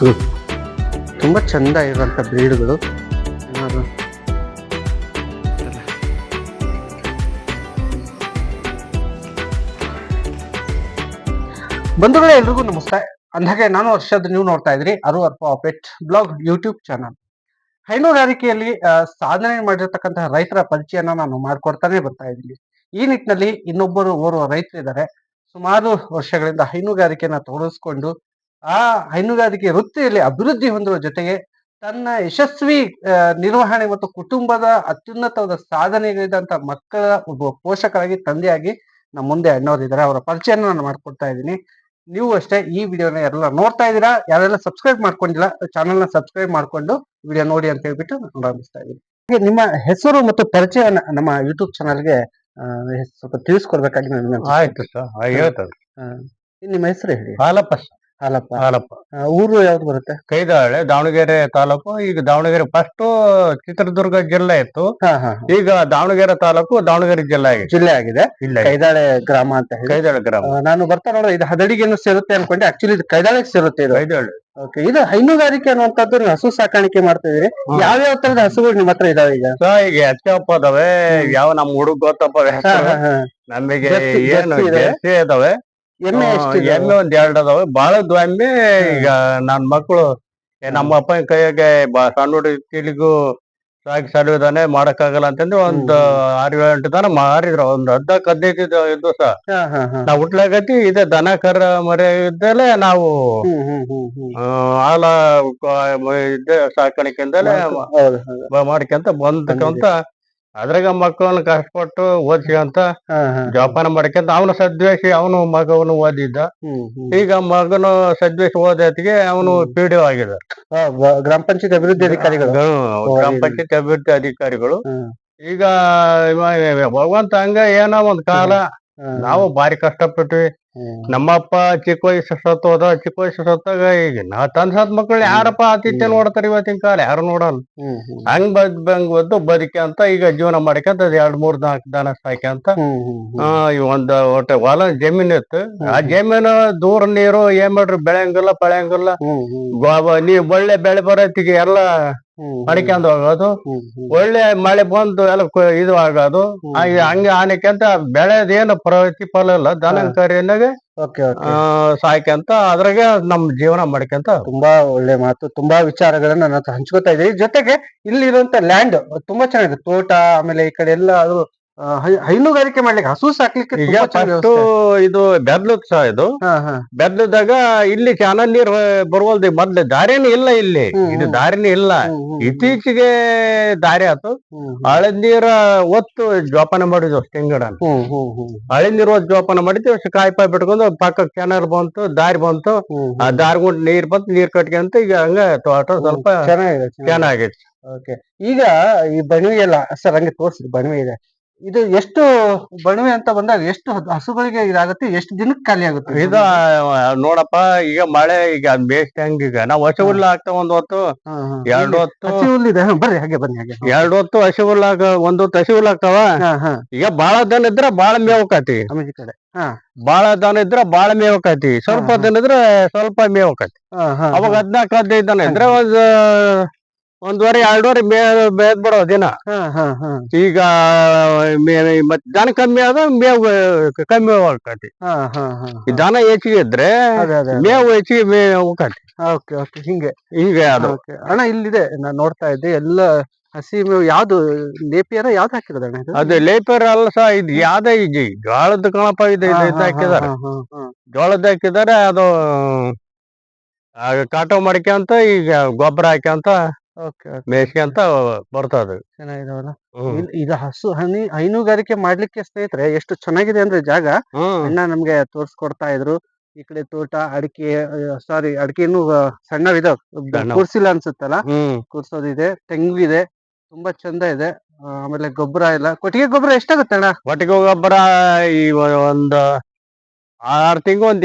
ತುಂಬಾ ಚಂದ ಇರುವಂತ ಬ್ರೀಡ್ಗಳು ಬಂಧುಗಳೇ, ಎಲ್ರಿಗೂ ನಮಸ್ತೆ ಅಂದಾಗೆ ನಾನು ವರ್ಷದ ನೀವು ನೋಡ್ತಾ ಇದ್ರಿ ಅರು ಅರ್ಪ ಪೆಟ್ ಬ್ಲಾಗ್ ಯೂಟ್ಯೂಬ್ ಚಾನಲ್. ಹೈನುಗಾರಿಕೆಯಲ್ಲಿ ಸಾಧನೆ ಮಾಡಿರ್ತಕ್ಕಂತಹ ರೈತರ ಪರಿಚಯನ ನಾನು ಮಾಡ್ಕೊಡ್ತಾನೆ ಬರ್ತಾ ಇದ್ದೀನಿ. ಈ ನಿಟ್ಟಿನಲ್ಲಿ ಇನ್ನೊಬ್ಬರು ಓರ್ವ ರೈತರಿದ್ದಾರೆ. ಸುಮಾರು ವರ್ಷಗಳಿಂದ ಹೈನುಗಾರಿಕೆನ ತೊಡಗಿಸ್ಕೊಂಡು ಆ ಹೈನುಗಾರಿಕೆ ವೃತ್ತಿಯಲ್ಲಿ ಅಭಿವೃದ್ಧಿ ಹೊಂದುವ ಜೊತೆಗೆ ತನ್ನ ಯಶಸ್ವಿ ನಿರ್ವಹಣೆ ಮತ್ತು ಕುಟುಂಬದ ಅತ್ಯುನ್ನತವಾದ ಸಾಧನೆಗಳಿದಂತ ಮಕ್ಕಳ ಒಬ್ಬ ಪೋಷಕರಾಗಿ ತಂದೆಯಾಗಿ ನಮ್ಮ ಮುಂದೆ ಅಣ್ಣವರಿದ್ದಾರೆ ಅವರ ಪರಿಚಯನ ನಾನು ಮಾಡ್ಕೊಡ್ತಾ ಇದ್ದೀನಿ. ನೀವು ಅಷ್ಟೇ ಈ ವಿಡಿಯೋನ ಯಾರೆಲ್ಲ ನೋಡ್ತಾ ಇದ್ದೀರಾ ಯಾರೆಲ್ಲ ಸಬ್ಸ್ಕ್ರೈಬ್ ಮಾಡ್ಕೊಂಡಿಲ್ಲ ಚಾನಲ್ನ ನ ಸಬ್ಸ್ಕ್ರೈಬ್ ಮಾಡ್ಕೊಂಡು ವಿಡಿಯೋ ನೋಡಿ ಅಂತ ಹೇಳ್ಬಿಟ್ಟು ನಾನು ಪ್ರಾರಂಭಿಸ್ತಾ ಇದ್ದೀನಿ. ಹಾಗೆ ನಿಮ್ಮ ಹೆಸರು ಮತ್ತು ಪರಿಚಯ ನಮ್ಮ ಯೂಟ್ಯೂಬ್ ಚಾನಲ್ಗೆ ಸ್ವಲ್ಪ ತಿಳಿಸ್ಕೊಡ್ಬೇಕಾಗಿ ನಾನು. ಆಯ್ತು ಸರ್ ನಿಮ್ಮ ಹೆಸರು ಹೇಳಿ. ಹಾಲಪ್ಪ ಸರ್, ಹಾಲಪ್ಪ. ಹಾಲಪ್ಪ. ಆ, ಊರು ಯಾವ್ದು ಬರುತ್ತೆ? ಕೈದಾಳೆ ದಾವಣಗೆರೆ ತಾಲೂಕು. ಈಗ ದಾವಣಗೆರೆ ಫಸ್ಟ್ ಚಿತ್ರದುರ್ಗ ಜಿಲ್ಲೆ ಇತ್ತು. ಹಾ ಹಾ ಹಾ. ಈಗ ದಾವಣಗೆರೆ ತಾಲೂಕು ದಾವಣಗೆರೆ ಜಿಲ್ಲೆ ಆಗಿದೆ. ಜಿಲ್ಲೆ ಆಗಿದೆ. ಕೈದಾಳೆ ಗ್ರಾಮ ಅಂತ ಹೇಳಿ. ಕೈದಾಳೆ ಗ್ರಾಮ. ನಾನು ಬರ್ತಾ ನೋಡ್ರಿ ಇದು ಹದಡಿಗೆನು ಸೇರುತ್ತೆ ಅನ್ಕೊಂಡೆ. ಆಕ್ಚುಲಿ ಇದು ಕೈದಾಳೆಗೆ ಸೇರುತ್ತೆ ಇದು. ಕೈದಾಳೆ. ಓಕೆ ಇದು ಹೈನುಗಾರಿಕೆ ಅನ್ನುವಂಥದ್ದು ನೀವು ಹಸು ಸಾಕಾಣಿಕೆ ಮಾಡ್ತಾ ಇದೀರಿ ಯಾವ ಯಾವ್ಯಾವ ತರದ ಹಸುಗಳು ನಿಮ್ಮ ಹತ್ರ ಇದಾವೆ ಈಗ? ಸೊ ಈಗ ಹೆಚ್ಚಪ್ಪ ಅದಾವೆ ಯಾವ ನಮ್ ಹುಡುಗ ಗೊತ್ತಪ್ಪ ಹೆಸರು. ನಮಗೆ ಜರ್ಸಿ- ಏನು ಜರ್ಸಿ ಇದೆ. ಜರ್ಸಿ ಇದಾವೆ. ಎಮ್ಮೆ ಎಷ್ಟಿದೆ? ಎಮ್ಮೆ ಒಂದ್ ಎರಡ್ ಅದಾವ. ಬಾಳ ಎಮ್ಮೆ ಈಗ ನನ್ ಮಕ್ಕಳು ನಮ್ಮ ಅಪ್ಪನ ಕೈಯಾಗೆ ಬ- ಸಣ್ಣ ಹುಡುಗ ತಿಳಿಗೂ ಸಾಕಿ ಸಲುವುದಾನೆ ಮಾಡಕ್ಕಾಗಲ್ಲ ಅಂತಂದ್ರೆ ಒಂದ್ ಆರು ಏಳು ಎಂಟು ದನ ಮಾರಿದ್ರು. ಒಂದ್ ಅರ್ಧ ಹದಿನೈದು ದಿವಸ. ಹಾ ಹಾ ಹಾ. ನಾವ್ ಹುಟ್ಲಾಗತಿ ಇದೇ ದನ ಕರ ಮರಿ ಇದ್ದಲೆ ನಾವು ಹ್ಮ್ ಹ್ಮ್ ಹ್ಮ್ ಹ್ಮ್. ಆ, ಹಾಲ ಕ- ಮ- ಇದ್ದೆ ಸಾಕಾಣಿಕೆಯಿಂದಲೇ ಹೌದು ಹೌದು. ಬ- ಮಾಡ್ಕೊಂತ ಬಂದ್ಕಂತ ಅದ್ರಾಗ ಮಕ್ಕಳನ್ನ ಕಷ್ಟಪಟ್ಟು ಓದ್ಸ್ಕೊಂತ ಅಂತ ಜೋಪಾನ ಮಾಡ್ಕೊಂತ ಅವನು ಸದ್ವೇಷಿ ಅವನು ಮಗವನು ಓದಿದ್ದ. ಈಗ ಮಗನು ಸದ್ವೇಷ ಓದೋತ್ತಿಗೆ ಅವನು ಪಿ ಆಗಿದ. ಗ್ರಾಮ ಪಂಚಾಯತ್ ಅಭಿವೃದ್ಧಿ ಅಧಿಕಾರಿಗಳು. ಗ್ರಾಮ ಪಂಚಾಯತ್ ಅಭಿವೃದ್ಧಿ ಅಧಿಕಾರಿಗಳು. ಈಗ ಭಗವಂತ ಹಂಗ ಏನೋ ಒಂದ್ ಕಾಲ ನಾವು ಬಾರಿ ಕಷ್ಟಪಟ್ವಿ. ನಮ್ಮಪ್ಪ ಚಿಕ್ಕ ವಯಸ್ಸು ಸತ್ತೋದ ಚಿಕ್ಕ ವಯಸ್ಸು ಸತ್ತಾಗ ಈಗ ನಾ ತಂದ್ ಸತ್ ಮಕ್ಕಳು ಯಾರಪ್ಪ ಆತಿಥ್ಯ ನೋಡ್ತಾರ ಇವತ್ತಿನ ಕಾಲ? ಯಾರು ನೋಡಲ್ಲ. ಹಂಗ ಹಂಗ್ ಬದ್ ಬಂಗ್ ಒದ್ದು ಬದುಕ್ಯಂತ ಈಗ ಜೀವನ ಮಾಡ್ಕೊಂತ ಎರಡ್ ಮೂರ್ ನಾಲ್ಕು ದನ ಸಾಕ್ಯಂತ ಈ ಒಂದ್ ಒಟ್ಟ ಹೊಲ ಜಮೀನ್ ಇತ್ತು. ಆ ಜಮೀನು ದೂರ ನೀರು ಏನ್ ಮಾಡ್ರಿ ಬೆಳೆಯಂಗಿಲ್ಲ ಪಳೆಯಂಗಿಲ್ಲ. ನೀವ್ ಒಳ್ಳೆ ಬೆಳೆ ಬರೋತ್ತಿಗೆ ಎಲ್ಲ ಹ್ಮ್ ಮಡಿಕೊಂಡ್ ಹೋಗೋದು ಹ್ಮ್ ಹ್ಮ್. ಒಳ್ಳೆ ಮಳೆ ಬಂದು ಎಲ್ಲ ಕು- ಇದು ಆಗೋದು. ಹಾಗೆ ಹಂಗೆ ಆನೆಕಂತ ಬೆಳೆದೇನು ಪ್ರತಿಫಲ ಇಲ್ಲ. ದನಕರಿನಾಗ ಓಕೆ ಓಕೆ. ಸಾಯ್ಕಂತ ಅದ್ರಾಗೆ ನಮ್ ಜೀವನ ಮಾಡ್ಕೊಂತ ತುಂಬಾ ಒಳ್ಳೆ ಮಾತು ತುಂಬಾ ವಿಚಾರಗಳನ್ನ ನನ್ನ ಹತ್ರ ಹಂಚ್ಕೋತಾ ಇದ್ದೀರಿ ಜೊತೆಗೆ ಇಲ್ಲಿರುವಂತ ಲ್ಯಾಂಡ್ ತುಂಬಾ ಚೆನ್ನಾಗಿದೆ. ತೋಟ ಆಮೇಲೆ ಈ ಕಡೆ ಎಲ್ಲ ಅದು ಹೈನುಗಾರಿಕೆ ಮಾಡ್ಲಿಕ್ಕೆ ಹಸು ಸಾಕ್ಲಿಕ್ಕೆ ಈಗ ತುಂಬಾ ಇದು ಬೆದ್ಲದ್ ಸಹ ಇದು. ಹಾ ಹಾ. ಬೆದ್ಲದಾಗ ಇಲ್ಲಿ ಚಾನಲ್ ನೀರ್ ಬರುವಲ್ದು ಮೊದ್ಲು ದಾರಿನೇ ಇಲ್ಲ ಇಲ್ಲಿ. ಹ್ಮ್, ಇದು ಹ್ಮ್. ದಾರಿನೇ ಇಲ್ಲ. ಹ್ಮ್, ಹ್ಮ್, ಇತ್ತೀಚೆಗೆ ದಾರಿ ಆತು. ಹ್ಮ್, ಹ್ಮ್. ಹಳದ್ ನೀರ ಒತ್ತು ಜೋಪಾನ ಮಾಡಿದ್ವಿ ತೆಂಗಡ ಹ್ಮ್, ಹ್ಮ್, ಹ್ಮ್, ಹಳೆ ನೀರು ಒತ್ತು ಜೋಪಾನ ಮಾಡಿದ್ವಿ ಕಾಯಿ ಪಾಯಿ ಬಿಟ್ಕೊಂಡು ಪಕ್ಕ ಕೆನಲ್ ಬಂತು ದಾರಿ ಬಂತು. ಹ್ಮ್, ಆ ಹ್ಮ್. ದಾರಿ ಗುಂಡ್ ನೀರ್ ಬಂತು ನೀರ್ ಕಟ್ಕೊಂತ ಈಗ ಹಂಗ ತೋಟ ಸ್ವಲ್ಪ ಚೆನ್ನಾಗಿದೆ ಚೆನ್ನಾಗಿದೆ. ಚೆನ್ನಾಗೈತಿ ಓಕೆ ಈಗ ಈ ಬಣವೆ ಎಲ್ಲ ಸರ್ ಹಂಗೆ ತೋರಿಸಿದ್ರು ಬಣವೆ ಇದೆ ಇದು ಎಷ್ಟು ಬಣವೆ ಅಂತ ಬಂದಾಗ ಎಷ್ಟು ಹಸುಗಳಿಗೆ ಇದಾಗುತ್ತೆ ಎಷ್ಟು ದಿನಕ್ಕೆ ಖಾಲಿ ಆಗುತ್ತೆ? ಇದ ನೋಡಪ್ಪ ಈಗ ಮಳೆ ಈಗ ಬೇಸ್ಟ್ ಬೇಸಿಗೆ ಈಗ. ನಾವ್ ಹಸಿ ಹುಲ್ಲು ಹಾಕ್ತಾವ ಒಂದ್ ಹೊತ್ತು ಎರಡು ಹೊತ್ತು. ಹಸಿ ಹುಲ್ಲಿದೆ ಬರ್ರಿ ಹಾಗೆ ಬನ್ನಿ ಹಾಗೆ. ಎರಡ್ ಹೊತ್ತು ಹಸಿ ಹುಲ್ಲು ಹಾಕ ಒಂದ್ ಹೊತ್ತು ಹಸಿ ಹುಲ್ಲು ಹಾಕ್ತಾವ. ಹಾ ಹಾ. ಈಗ ಬಾಳ ದನ ಇದ್ರ ಬಾಳ ಮೇವಕತಿ. ಆಮೇಲೆ ಈ ಕಡೆ. ಹಾ. ಬಾಳ ದನ ಇದ್ರ ಬಾಳ ಮೇವಕತಿ. ಸ್ವಲ್ಪ. ದನ ಇದ್ರ ಸ್ವಲ್ಪ ಮೇವಕತಿ. ಹಾ ಹಾ ಅವಾಗ ಹದ್ನಾಲ್ಕು ಹದಿನೈದು ದನ ಇದ್ರೆ ಒಂದ್ ಒಂದ್ವರೆ ಎರಡುವರೆ ಮೇ ಮೇದ್ ಬಿಡೋ ದಿನ ಈಗ ಮೇ- ಮತ್ ದನ ಕಮ್ಮಿ ಆದ ಮೇವು ಕಮ್ಮಿ ಹೋಗತಿ ಹಾ ಹಾ ಹಾ ಈ ದನ ಹೆಚ್ಚಿಗೆ ಇದ್ರೆ ಮೇವು ಹೆಚ್ಚಿಗೆ ಮೇವು ಹೋಗತಿ ಓಕೆ ಓಕೆ. ಹಿಂಗೆ. ಹಿಂಗೆ ಅದು. ಅಣ್ಣ ಇಲ್ಲಿದೆ. ನಾನು ನೋಡ್ತಾ ಇದ್ದೆ. ಎಲ್ಲ ಹಸಿ ಮೇವು ಯಾವ್ದು? ಲೇಪಿಯರ ಯಾವ್ದು ಹಾಕಿರೋದು ಅಣ್ಣ ಇದು? ಅದು ಲೇಪಿಯರ ಅಲ್ಲ ಸಹ ಇದು ಯಾವ್ದೇ ಇದು ಜೋಳದ ಕಣಪ ಇದು ಹಾಕಿದಾರೆ. ಜೋಳದ ಹಾಕಿದಾರೆ ಅದು ಕಾಟೋ ಮಾಡ್ಕೊಂತ ಈಗ ಗೊಬ್ಬರ ಹಾಕ್ಯಂತ ಓಕೆ ಓಕೆ ಮೇಯ್ಸ್ಕೊಂತ ಬರ್ತದ. ಚೆನ್ನಾಗಿದಾವಲ್ಲ. ಇಲ್- ಹಸು ಹನಿ ಹೈನುಗಾರಿಕೆ ಮಾಡ್ಲಿಕ್ಕೆ ಸ್ನೇಹಿತರೆ ಎಷ್ಟು ಚೆನ್ನಾಗಿದೆ ಅಂದ್ರೆ ಜಾಗ. ಹ್ಮ್. ಅಣ್ಣ ನಮ್ಗೆ ತೋರಿಸ್ಕೊಡ್ತಾ ಇದ್ರು. ಈ ಕಡೆ ತೋಟ ಅಡಿಕೆ ಸಾರಿ ಅಡಿಕೆ ಇನ್ನು ಸಣ್ಣವಿದೆ ಸಣ್ಣವು. ಕೂರ್ಸಿಲ್ಲ ಅನ್ಸುತ್ತಲ್ಲ? ಹ್ಮ್. ಕೂರ್ಸೋದಿದೆ ತೆಂಗು ಇದೆ ತುಂಬಾ ಚಂದ ಇದೆ. ಆ, ಆಮೇಲೆ ಗೊಬ್ಬರ ಎಲ್ಲ ಕೊಟ್ಟಿಗೆ ಗೊಬ್ಬರ ಎಷ್ಟಾಗುತ್ತೆ ಅಣ್ಣ? ಕೊಟ್ಟಿಗೆ ಗೊಬ್ಬರ ಈ ಒಂದ್ ಆರ್ ತಿಂಗಳು ಒಂದ್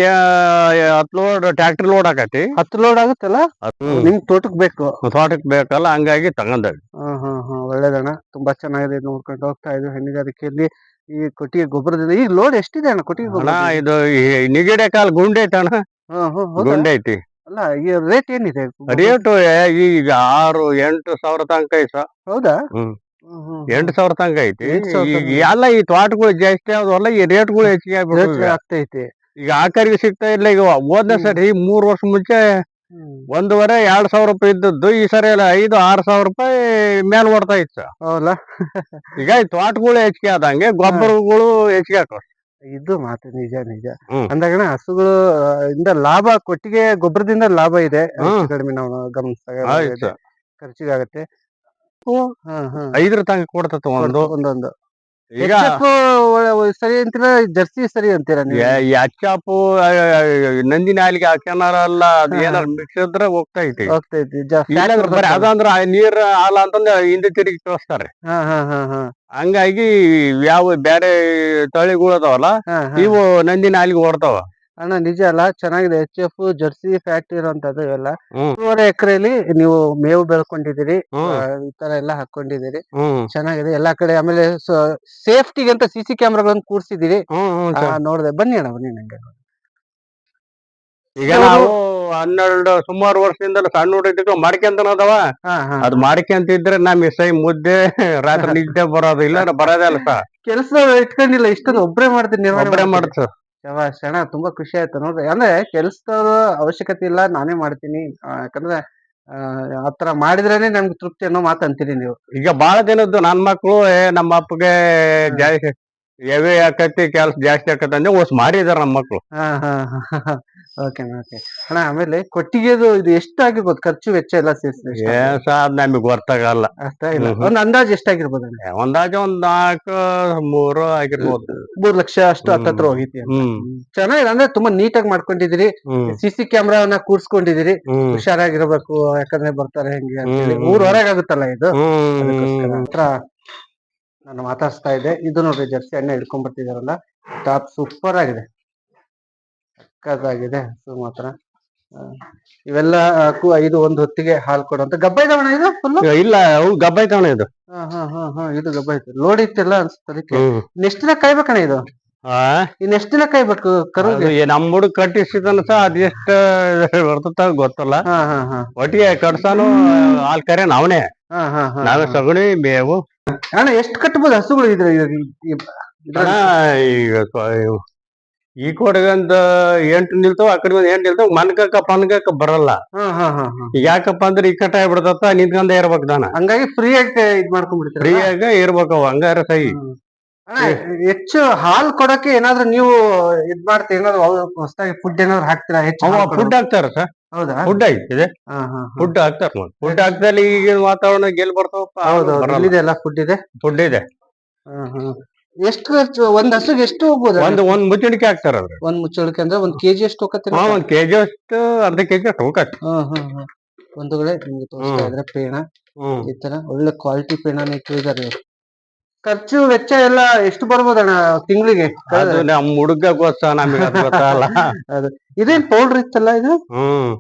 ಹತ್ ಲೋಡ್ ಟ್ರ್ಯಾಕ್ಟರ್ ಲೋಡ್ ಆಕತಿ. ಹತ್ ಲೋಡ್ ಆಗುತ್ತಲ್ಲ? ಹ್ಮ್. ನಿಮ್ ತೋಟಕ್ ಬೇಕು. ತೋಟಕ್ ಬೇಕಲ್ಲ ಹಂಗಾಗಿ ತಗೊಂಡ್ ಹ್ಮ್ ಹಾ ಹಾ ಒಳ್ಳೇದಣ್ಣ. ತುಂಬಾ ಚೆನ್ನಾಗಿದೆ ನೋಡ್ಕೊಂಡು ಹೋಗ್ತಾ ಇದ್ವಿ ಹೈನುಗಾರಿಕೆಯಲ್ಲಿ ಈ ಕೊಟ್ಟಿಗೆ ಗೊಬ್ಬರದಿಂದ ಈಗ ಲೋಡ್ ಎಷ್ಟಿದೆ ಅಣ್ಣ ಕೊಟ್ಟಿಗೆ ಅಣ್ಣ ಗೊಬ್ಬರ ಇದು ಈ ನಿಗಡೆ ಕಾಲ್ ಗುಂಡೆ ಐತೆ ಅಣ್ಣ. ಹಾ ಹಾ ಹೌದಾ? ಗುಂಡೆ ಐತಿ. ಅಲ್ಲ ಈ ರೇಟ್ ಏನಿದೆ? ರೇಟು ಈಗ ಆರು ಎಂಟು ಸಾವಿರ ತನಕ ಐತ. ಹೌದಾ? ಹ್ಮ್. ಎಂಟು ಸಾವಿರ ತನಕ ಐತಿ. ಈಗ. ಎಲ್ಲ ಈ ತೋಟಗಳು ಜಾಸ್ತಿ ಆದವಲ್ಲ ಈ ರೇಟ್ಗಳು ಹೆಚ್ಚಿಗೆ ಆಗ್ಬಿಡುತ್ತೆ ಆಗ್ಬಿಟ್ಟು ಆಗ್ತೈತಿ. ಈಗ ಆಕರಿಗೆ ಸಿಗ್ತಾ ಇಲ್ಲ. ಈಗ ಹೋದ. ಸರಿ ಮೂರ್ ವರ್ಷ ಮುಂಚೆ. ಒಂದೂವರೆ ಎರಡ್ ಸಾವಿರ ರೂಪಾಯಿ ಇದ್ದದ್ದು. ಈ ಸರಿ ಎಲ್ಲ ಐದು ಆರ್ ಸಾವಿರ ರೂಪಾಯಿ ಮೇಲ್ ಓಡ್ತಾ ಇತ್ತು. ಹೌದಲ್ಲ ಈಗ ಈ ತೋಟಗಳು ಹೆಚ್ಚಿಗೆ ಆದಂಗೆ ಗೊಬ್ಬರಗಳು ಹೆಚ್ಚಿಗೆ ಹಾಕೋ ಇದು ಮಾತು ನಿಜ ನಿಜ. ಅಂದಾಗಣ ಹಸುಗಳು ಇಂದ ಲಾಭ ಕೊಟ್ಟಿಗೆ ಗೊಬ್ಬರದಿಂದ ಲಾಭ ಇದೆ. ಕಡಿಮೆ ನಾವು ಗಮನಿಸಿದಾಗ. ಖರ್ಚಿಗಾಗತ್ತೆ. ಹಾ ಐದರ ತನಕ ಕೊಡ್ತತ ಒಂದು. ಒಂದೊಂದು ಈಗ ಸರಿ ಅಂತೀರ ಜರ್ಸಿ ಸರಿ ಅಂತೀರ ಈ ಅಚ್ಚಾಪು ನಂದಿನ ಹಾಲಿಗೆ ಹಾಕ್ಯನಾರ ಅಲ್ಲ ಏನಾರ ಮಿಕ್ಸ್ ಇದ್ರೆ ಹೋಗ್ತೈತಿ ಬರ್ತೈತಲ್ಲ. ಅದಂದ್ರ ನೀರ್ ಹಾಲ ಅಂತಂದ್ರೆ ಹಿಂದೆ ತಿರುಗಿ ಕಳಿಸ್ತಾರೆ ಹಂಗಾಗಿ ಯಾವ ಬೇರೆ ತಳಿಗಳು ಅದಾವಲ್ಲ ಇವು ನಂದಿನ ಹಾಲಿಗೆ ಓಡ್ತಾವ ಅಣ್ಣ ನಿಜ ಅಲ್ಲ ಚೆನ್ನಾಗಿದೆ. ಎಚ್ ಎಫ್ ಜರ್ಸಿ ಫ್ಯಾಕ್ಟ್ರಿ ಇರುವಂತದ್ದು ಇವೆಲ್ಲ. ಹ್ಮ್. ಮೂರುವರೆ ಎಕರೆಯಲ್ಲಿ ನೀವು ಮೇವು ಬೆಳ್ಕೊಂಡಿದ್ದೀರಿ. ಆ, ಈ ತರ ಎಲ್ಲ ಹಾಕೊಂಡಿದ್ದೀರಿ. ಹ್ಮ್. ಚೆನ್ನಾಗಿದೆ. ಎಲ್ಲಾ ಕಡೆ ಆಮೇಲೆ ಸೇಫ್ಟಿಗೆ ಅಂತ ಸಿಸಿ ಸಿ ಕ್ಯಾಮ್ರಾಗಳನ್ನ ಕೂರ್ಸಿದ್ದೀರಿ. ಹ್ಮ್ ಹ್ಮ್ ಆ, ಸರ್. ನೋಡ್ದೆ. ಬನ್ನಿ ಅಣ್ಣ ಬನ್ನಿ ನಂಗೆ. ಈಗ ನಾವು ಹನ್ನೆರಡು ಸುಮಾರು ವರ್ಷದಿಂದ ಸಣ್ಣ ಹುಡುಗ ಮಾಡ್ಕೊಂತನ ಅದಾವ. ಹಾ ಹಾ. ಅದ್ ಮಾಡ್ಕೊಂತಿದ್ರೆ ನಮ್ ಸೈ ಮುದ್ದೆ ರಾತ್ರಿ ನಿದ್ದೆ ಬರೋದು ಇಲ್ಲ ಬರೋದೇ ಅಲ್ಲ ಸರ್. ಕೆಲಸ ಇಟ್ಕೊಂಡಿಲ್ಲ ಇಷ್ಟೊಂದು ಒಬ್ರೇ ಮಾಡ್ತೀನಿ ನಿರ್ವಹಣೆ ಒಬ್ಬರೇ ಮಾಡ್ತೀನಿ. ಮಾಡ್ತು ಶರಣ ತುಂಬಾ ಖುಷಿ ಆಯ್ತು ನೋಡ್ರಿ. ಅಂದ್ರೆ ಕೆಲ್ಸದವ್ರ ಅವಶ್ಯಕತೆ ಇಲ್ಲ ನಾನೇ ಮಾಡ್ತೀನಿ. ಆ, ಯಾಕಂದ್ರೆ ಆ, ತರ ಮಾಡಿದ್ರೇನೆ ನಮ್ಗೆ ತೃಪ್ತಿ ಅನ್ನೋ ಮಾತು ಅಂತೀರಿ ನೀವು. ಈಗ ಬಾಳ ದಿನದ್ದು ನನ್ ಮಕ್ಳು ಏ ನಮ್ಮ ಅಪ್ಪಗೆ ಜಾಸ್ತಿ ಎವಿ ಆಕತಿ ಕೆಲ್ಸ ಜಾಸ್ತಿ ಆಕತಿ ಅಂದ್ರೆ ಓಸ್ ಮಾಡಿದಾರ ನಮ್ಮ ಮಕ್ಳು. ಹಾ ಹಾ. ಓಕೆ ಓಕೆ ಅಣ್ಣ ಆಮೇಲೆ ಕೊಟ್ಟಿಗೆದು ಇದು ಎಷ್ಟಾಗಿರ್ಬೋದು? ಖರ್ಚು ವೆಚ್ಚ ಎಲ್ಲ ಸೇರಿಸಿ ಏನ್ ಸಾ ಅದ್ ನಮಗ್ ಗೊತ್ತಾಗಲ್ಲ ಅಷ್ಟ ಇಲ್ಲ. ಒಂದ್ ಅಂದಾಜ್ ಎಷ್ಟಾಗಿರ್ಬೋದು ಅಣ್ಣ? ಒಂದಾಜ ಒಂದ್ ನಾಲ್ಕು ಮೂರು ಆಗಿರ್ಬೋದು. ಮೂರ್ ಲಕ್ಷ ಅಷ್ಟು. ಹತ್ತತ್ರ ಹೋಗಿತಿ. ಹ್ಮ್ ಚೆನ್ನಾಗಿದೆ ಅಂದ್ರೆ ತುಂಬಾ ನೀಟಾಗಿ ಮಾಡ್ಕೊಂಡಿದ್ದೀರಿ. ಹ್ಮ್. ಸಿ ಸಿ ಕ್ಯಾಮ್ರಾವನ್ನ ಕೂರ್ಸ್ಕೊಂಡಿದ್ದೀರಿ. ಹ್ಮ್. ಹುಷಾರಾಗಿರ್ಬೇಕು ಯಾಕಂದ್ರೆ ಬರ್ತಾರೆ ಹೆಂಗೆ ಅಂತೇಳಿ ಹ್ಮ್. ಊರ್ ಹೊರಗೆ ಆಗುತ್ತಲ್ಲ ಇದು? ಅದಕ್ಕೋಸ್ಕರ ಹ್ಮ್ ಹತ್ರ ನಾನು ಮಾತಾಡ್ಸ್ತಾ ಇದ್ದೆ. ಇದು ನೋಡ್ರಿ ಜರ್ಸಿ ಎಣ್ಣೆ ಹಿಡ್ಕೊಂಡ್ ಬರ್ತಿದಾರಲ್ಲ ಟಾಪ್ ಸೂಪರ್ ಆಗಿದೆ. ಸಕ್ಕತ್ತಾಗಿದೆ ಸುಮಾತ್ರ ಇವೆಲ್ಲ ಹಾಕು ಕು- ಐದು ಒಂದು ಹೊತ್ತಿಗೆ ಹಾಲು ಕೊಡುವಂತ ಗಬ್ಬ ಇದಾವಣ ಇದು ಫುಲ್ ಇಲ್ಲ ಅವು ಗಬ್ಬ ಐತವಣ ಇದು. ಹಾ ಹಾ ಹಾ ಹಾ ಇದು ಗಬ್ಬ ಐತೆ ಲೋಡ್ ಇತ್ತಲ್ಲ ಅನ್ಸುತ್ತೆ ಅದಕ್ಕೆ ನೆಕ್ಸ್ಟ್ ಇನ್ನೆಷ್ಟ್ ದಿನ ಕಾಯ್ಬೇಕಣ ಇದು? ಆ? ಇನ್ ಎಷ್ಟ್ ದಿನ ಕಾಯ್ಬೇಕು ಕರು ನಮ್ಮ ಹುಡುಗ ಕಟ್ಟಿಸಿದನ ಸಹ ಅದ್ ಎಷ್ಟ ಬರ್ತದ ಗೊತ್ತಲ್ಲ. ಒಟ್ಟಿಗೆ ಕಟ್ಸಾನು ಹಾಲ್ ಕರೆ ನಾವನೇ ಹಾ ಹಾ ಹಾ ನಾವೇ ಸಗಣಿ ಮೇವು. ಅಣ್ಣ ಎಷ್ಟು ಕಟ್ಬೋದು ಹಸುಗಳು ಇದ್ರೆ ಈಗ ಈ ಕೊಡಗಂತ ಎಂಟು ನಿಲ್ತಾವ ಆ ಕಡೆ ಒಂದ್ ಎಂಟು ನಿಲ್ತಾವ ಮನ್ಕಕ್ಕ ಪನ್ಕಕ್ಕ ಬರಲ್ಲ. ಹಾ ಹಾ ಹಾ ಹಾ. ಈಗ ಯಾಕಪ್ಪ ಅಂದ್ರೆ ಈ ಕಟ್ಟ ಆಗ್ಬಿಡ್ತತ್ತ ನಿಂತ್ಕೊಂಡೇ ಇರ್ಬೇಕು ದಾನ ಹಂಗಾಗಿ ಫ್ರೀ ಆಗಿ ಇದ್ ಮಾಡ್ಕೊಂಡ್ಬಿಡ್ತೀರ? ಫ್ರೀಯಾಗ ಆಗಿ ಅವ ಹಂಗಾರ ಸೈ. ಅಣ್ಣ ಹೆಚ್ಚು ಹಾಲ್ ಕೊಡಕ್ಕೆ ಏನಾದ್ರು ನೀವು ಇದ್ ಮಾಡ್ತೀವಿ ಏನಾದ್ರು ಹೊಸದಾಗಿ ಫುಡ್ ಏನಾದ್ರು ಹಾಕ್ತೀರಾ? ಹೆಚ್ಚು ಅವ ಹಾಲ್ ಫುಡ್ ಹಾಕ್ತಾರ ಸರ್. ಹೌದಾ? ಫುಡ್ ಐತಿದೆ ಹಾ ಹಾ ಫುಡ್ ಹಾಕ್ತಾರ ಫುಡ್ ಹಾಕ್ದಲ್ಲಿ ಈಗಿನ ವಾತಾವರಣ ಗೆಲ್ ಬರ್ತಾವಪ್ಪ ಹೌದೌದು. ಬರಲ್ಲ. ಇಲ್ಲಿದೆ ಎಲ್ಲ ಫುಡ್ ಇದೆ? ಫುಡ್ ಇದೆ. ಹಾ ಹಾ ಎಷ್ಟು ಖರ್ಚು ಒಂದ್ ಹಸುಗೆ ಎಷ್ಟು ಹೋಗ್ಬೋದು ಒಂದ್ ಒಂದ್ ಮುಚ್ಚಣಿಕೆ ಹಾಕ್ತಾರ ಅದ್ರ ಒಂದ್ ಮುಚ್ಚಳಿಕೆ ಅಂದ್ರೆ ಒಂದ್ ಕೆಜಿ ಎಷ್ಟು ಹೋಗತ್ತೀರಿ ಹಾ ಒಂದ್ ಕೆಜಿ ಅಷ್ಟು ಅರ್ಧ ಕೆಜಿ ಅಷ್ಟು ಹೋಗತ್ತೆ. ಹಾ ಹಾ ಹಾ. ಬಂಧುಗಳೇ ನಿಮ್ಗೆ ತೋರಿಸ್ತಾ. ಇದ್ರೆ ಪೇಣ. ಹ್ಮ್. ಈ ತರ ಒಳ್ಳೆ ಕ್ವಾಲಿಟಿ ಪೇಣನ ಇಟ್ಟಿದ್ದಾರೆ ಇವ್ರು. ಖರ್ಚು ವೆಚ್ಚ ಎಲ್ಲ ಎಷ್ಟು ಬರ್ಬೋದಣ್ಣ ತಿಂಗಳಿಗೆ? ಅದು ನಮ್ ಹುಡುಗ ಗೊತ್ತ ನಮಗೆ ಅದು ಇದೇನ್ ಪೌಡರ್ ಇತ್ತಲ್ಲ ಇದು? ಹ್ಮ್.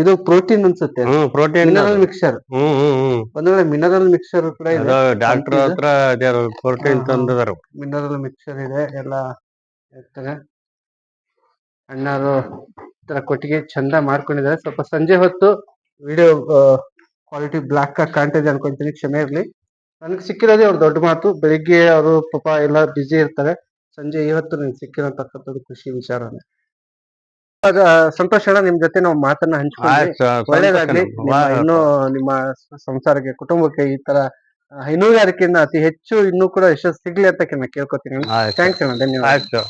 ಇದು ಪ್ರೋಟೀನ್ ಅನ್ಸುತ್ತೆ. ಹ್ಮ್ ಪ್ರೋಟೀನ್ ಮಿನರಲ್ ಮಿಕ್ಸರ್ ಹ್ಮ್ ಹ್ಮ್ ಮಿನರಲ್ ಮಿಕ್ಸರ್ ಕೂಡ ಇದೆ. ಡಾಕ್ಟರ್? ಹತ್ರ ಪ್ರೋಟೀನ್. ತಂದಿದಾರ ಮಿನರಲ್ ಮಿಕ್ಸರ್ ಇದೆ ಎಲ್ಲ ಇರ್ತಾರೆ ಅಣ್ಣಾರು ತರ ಕೊಟ್ಟಿಗೆ ಚಂದ ಮಾಡ್ಕೊಂಡಿದ್ದಾರೆ. ಸ್ವಲ್ಪ ಸಂಜೆ ಹೊತ್ತು ವಿಡಿಯೋ ಕ್ವಾಲಿಟಿ ಬ್ಲಾಕ್ ಆಗಿ ಕಾಣ್ತಿದೆ ಅನ್ಕೊಂತೀನಿ ಕ್ಷಮೆ ಇರ್ಲಿ. ನನಗೆ ಸಿಕ್ಕಿರೋದೇ ಅವ್ರ ದೊಡ್ಡ ಮಾತು. ಬೆಳಿಗ್ಗೆ ಅವರು ಪಾಪ ಎಲ್ಲ ಬಿಸಿ ಇರ್ತಾರೆ. ಸಂಜೆ ಇವತ್ತು ನನಗೆ ಸಿಕ್ಕಿರೋತಕ್ಕಂಥದ್ದು ಖುಷಿ ವಿಚಾರನೆ. ಸಂತೋಷ ಅಣ್ಣ ನಿಮ್ ಜೊತೆ ನಾವು ಮಾತನ್ನ ಆಯ್ತು ಒಳ್ಳೇದಾಗ್ಲಿ. ನಿಮ್ಮ ಇನ್ನೂ ನಿಮ್ಮ ಸ- ಸಂಸಾರಕ್ಕೆ ಕುಟುಂಬಕ್ಕೆ ಈ ತರ ಆ, ಹೈನುಗಾರಿಕೆಯಿಂದ ಅತಿ ಹೆಚ್ಚು ಇನ್ನೂ ಕೂಡ ಯಶಸ್ಸು ಸಿಗ್ಲಿ ಅಂತ ನಾನು ಕೇಳ್ಕೊತೀನಿ. ಆಯ್ತು ಥ್ಯಾಂಕ್ಸ್ ಅಣ್ಣ ಧನ್ಯವಾದ. ಆಯ್ತು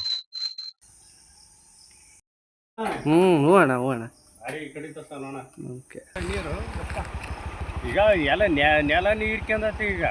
ಹ್ಮ್ ಹ್ಞೂ ಅಣ್ಣ ಹ್ಞೂ ಅಣ್ಣ. ಓಕೆ. ಈಗ ಎಲ್ಲ ನೆಲ ನೀರ್ಕೊಂಡತಿ ಈಗ.